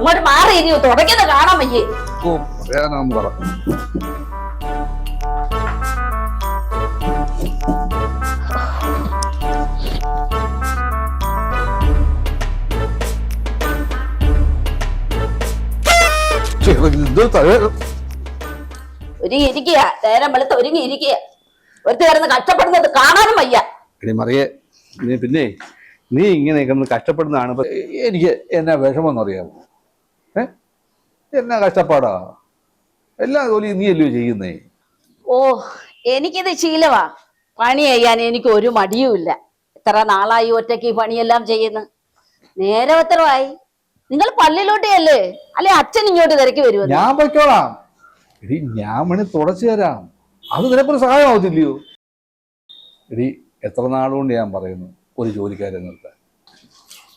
മാറി ഇനി തുടങ്ങിയത് കാണാൻ വയ്യേ. ഓ പറയാനാന്ന് പറ ഇത് തല- ഒരുങ്ങി ഇരിക്കുക നേരം വെളുത്ത് ഒരുങ്ങി ഇരിക്കുക ഒരുത്തി കിടന്ന് കഷ്ടപ്പെടുന്നത് കാണാനും വയ്യ. എടി മറിയെ നീ പിന്നെ നീ ഇങ്ങനെ കിടന്ന് കഷ്ടപ്പെടുന്നതാണ്. എനിക്ക് എന്നാ വിഷമം അറിയാമോ ഏ? എന്നാ കഷ്ടപ്പാടാ? എല്ലാ ജോലിയും നീ അല്ലയോ ചെയ്യുന്നേ? ഓ എനിക്കിത് ശീലവാ. പണി ചെയ്യാൻ എനിക്ക് ഒരു മടിയുമില്ല എത്ര നാളായി ഒറ്റയ്ക്ക് ഈ പണിയെല്ലാം ചെയ്യുന്നു? നേരെ ഉത്തരവായി. നിങ്ങൾ പള്ളിയിലോട്ട് അല്ലേ അല്ലെ അച്ഛൻ ഇങ്ങോട്ട് തിരക്കി വരുമോ ഞാൻ പൊയ്ക്കോളാം. എടി ഞാൻ മണി തുടച്ചു തരാം. അത് നിനക്കൊരു സഹായമാവത്തില്ലയോ എടി എത്ര നാളുകൊണ്ട് ഞാൻ പറയുന്നു ഒരു ജോലിക്കാരെ നിർത്താൻ?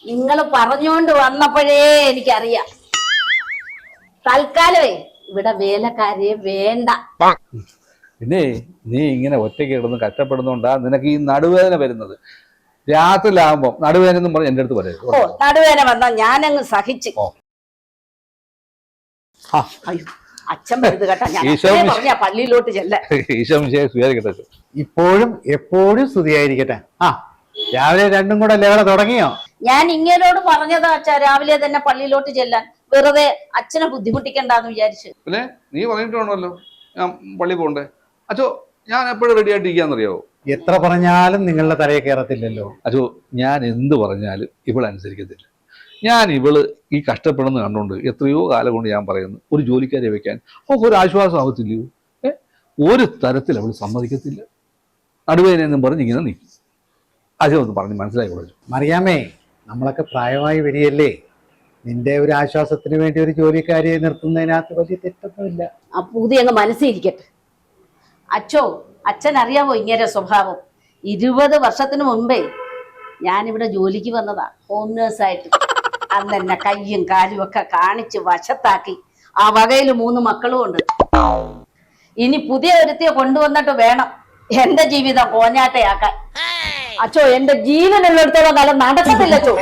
നിങ്ങൾ പറഞ്ഞുകൊണ്ട് വന്നപ്പോഴേ എനിക്കറിയാം. തൽക്കാലമേ ഇവിടെ വേലക്കാരെ വേണ്ട. പിന്നെ നീ ഇങ്ങനെ ഒറ്റയ്ക്ക് കിടന്ന് കഷ്ടപ്പെടുന്നോണ്ടാ നിനക്ക് ഈ നടുവേദന വരുന്നത്. രാത്രിയിലാകുമ്പോൾ നടുവേദന എന്നും പറഞ്ഞ് എന്റെ അടുത്ത് ഓ നടുവേദന വന്നാ ഞാനങ്ങ് സഹിച്ച്. ഓ. ആ, അയ്യോ അച്ഛൻ വരുത് കേട്ടാ ഞാൻ. ഈശോ അപ്പഴേ മിശി- പറഞ്ഞ പള്ളിയിലോട്ട് ചെല്ല. ഈശോ വിഷയം സ്വീകരിക്കട്ടെ ഇപ്പോഴും എപ്പോഴും സ്തുതിയായിരിക്കട്ടെ. ആ രാവിലെ രണ്ടും കൂടെ ലേല തുടങ്ങിയോ? ഞാൻ ഇങ്ങനോട് പറഞ്ഞതാ അച്ഛാ രാവിലെ തന്നെ പള്ളിയിലോട്ട് ചെല്ലാൻ. വെറുതെ അച്ഛനെ ബുദ്ധിമുട്ടിക്കണ്ടെന്ന് വിചാരിച്ചു. പിന്നെ നീ പറഞ്ഞിട്ടുണ്ടല്ലോ ഞാൻ പള്ളി പോണ്ടേ അച്ഛോ ഞാൻ എപ്പോഴും റെഡി ആയിട്ടിരിക്കാന്നറിയാവോ എത്ര പറഞ്ഞാലും നിങ്ങളുടെ തലയെ കയറത്തില്ലല്ലോ. അച്ചോ ഞാൻ എന്ത് പറഞ്ഞാലും ഇവൾ അനുസരിക്കത്തില്ല. ഞാൻ ഇവൾ ഈ കഷ്ടപ്പെടുന്ന കണ്ടുകൊണ്ട് എത്രയോ കാലം കൊണ്ട് ഞാൻ പറയുന്നു ഒരു ജോലിക്കാരെ വെക്കാൻ അവൾക്ക് ഒരു ആശ്വാസം ആവത്തില്ലയോ? ഏ? ഒരു തരത്തിൽ അവൾ സമ്മതിക്കത്തില്ല. നടുവേനെന്നും പറഞ്ഞ് ഇങ്ങനെ നീ അച്ഛൻ ഒന്ന് പറഞ്ഞ് മനസ്സിലായി കൊടുത്തു മറിയാമേ നമ്മളൊക്കെ പ്രായമായി വരികയല്ലേ നിന്റെ ഒരു ആശ്വാസത്തിന് വേണ്ടി ഒരു ജോലിക്കാരിയെ നിർത്തുന്നതിനകത്ത് വലിയ തെറ്റൊന്നുമില്ല. ആ പുതിയ അങ്ങ് മനസ്സിരിക്കട്ടെ. അച്ഛോ അച്ഛൻ അറിയാമോ ഇങ്ങനെ സ്വഭാവം? ഇരുപത് വർഷത്തിന് മുമ്പേ ഞാനിവിടെ ജോലിക്ക് വന്നതാ. ഹോം നേഴ്സായിട്ട് അന്ന് എന്നെ കയ്യും കാലും ഒക്കെ കാണിച്ച് വശത്താക്കി. ആ വകയിൽ മൂന്ന് മക്കളും ഉണ്ട്. ഇനി പുതിയ ഒരുത്തിയെ കൊണ്ടുവന്നിട്ട് വേണം എന്റെ ജീവിതം കോഞ്ഞാട്ടയാക്കാൻ. അച്ചോ എന്റെ ജീവനുള്ളിടത്തോളം നല്ല നടക്കത്തില്ല അച്ചോ.